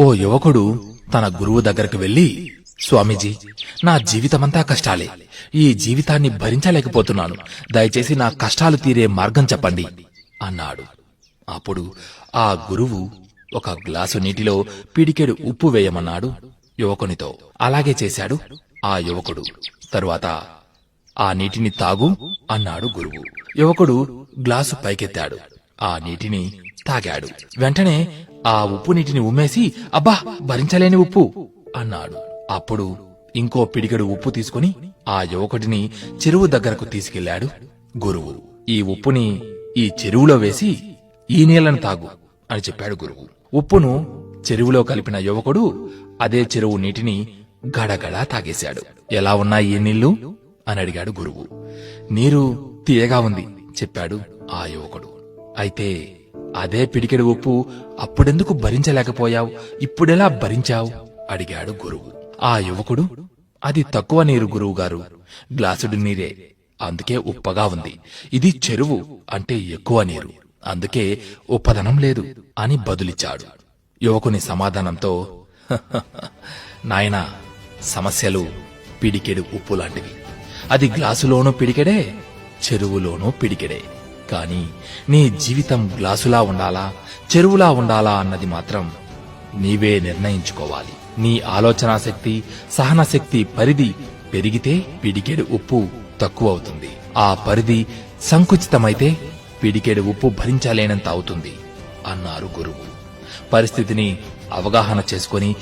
ఓ యువకుడు తన గురువు దగ్గరకు వెళ్ళి స్వామీజీ నా జీవితమంతా కష్టాలే. ఈ జీవితాన్ని భరించలేకపోతున్నాను. దయచేసి నా కష్టాలు తీరే మార్గం చెప్పండి అన్నాడు. అప్పుడు ఆ గురువు ఒక గ్లాసు నీటిలో పిడికెడు ఉప్పు వేయమన్నాడు యువకునితో. అలాగే చేశాడు ఆ యువకుడు. తరువాత ఆ నీటిని తాగు అన్నాడు గురువు. యువకుడు గ్లాసు పైకెత్తాడు. ఆ నీటిని తాగాడు. వెంటనే ఆ ఉప్పు నీటిని ఉమ్మేసి అబ్బా భరించలేని ఉప్పు అన్నాడు. అప్పుడు ఇంకో పిడిగడు ఉప్పు తీసుకుని ఆ యువకుడిని చెరువు దగ్గరకు తీసుకెళ్ళాడు గురువు. ఈ ఉప్పుని ఈ చెరువులో వేసి ఈ నీళ్ళను తాగు అని చెప్పాడు గురువు. ఉప్పును చెరువులో కలిపిన యువకుడు అదే చెరువు నీటిని గడగడా తాగేశాడు. ఎలా ఉన్నాయి ఈ నీళ్ళు అని అడిగాడు గురువు. నీరు తీయగా ఉంది చెప్పాడు ఆ యువకుడు. అయితే అదే పిడికెడు ఉప్పు అప్పుడెందుకు భరించలేకపోయావు? ఇప్పుడెలా భరించావు? అడిగాడు గురువు. ఆ యువకుడు అది తక్కువ నీరు గురువుగారు. గ్లాసుడు నీరే. అందుకే ఉప్పగా ఉంది. ఇది చెరువు అంటే ఎక్కువ నీరు. అందుకే ఉప్పదనం లేదు అని బదులిచ్చాడు. యువకుని సమాధానంతో నాయనా సమస్యలు పిడికెడు ఉప్పు లాంటివి. అది గ్లాసులోనూ పిడికెడే చెరువులోనూ పిడికెడే. కానీ నీ జీవితం గ్లాసులా ఉండాలా చెరువులా ఉండాలా అన్నది మాత్రం నీవే నిర్ణయించుకోవాలి. నీ ఆలోచనా శక్తి సహన శక్తి పరిధి పెరిగితే పిడికెడు ఉప్పు తక్కువవుతుంది. ఆ పరిధి సంకుచితమైతే పిడికెడు ఉప్పు భరించలేనంత అవుతుంది అన్నారు గురువు. పరిస్థితిని అవగాహన చేసుకొని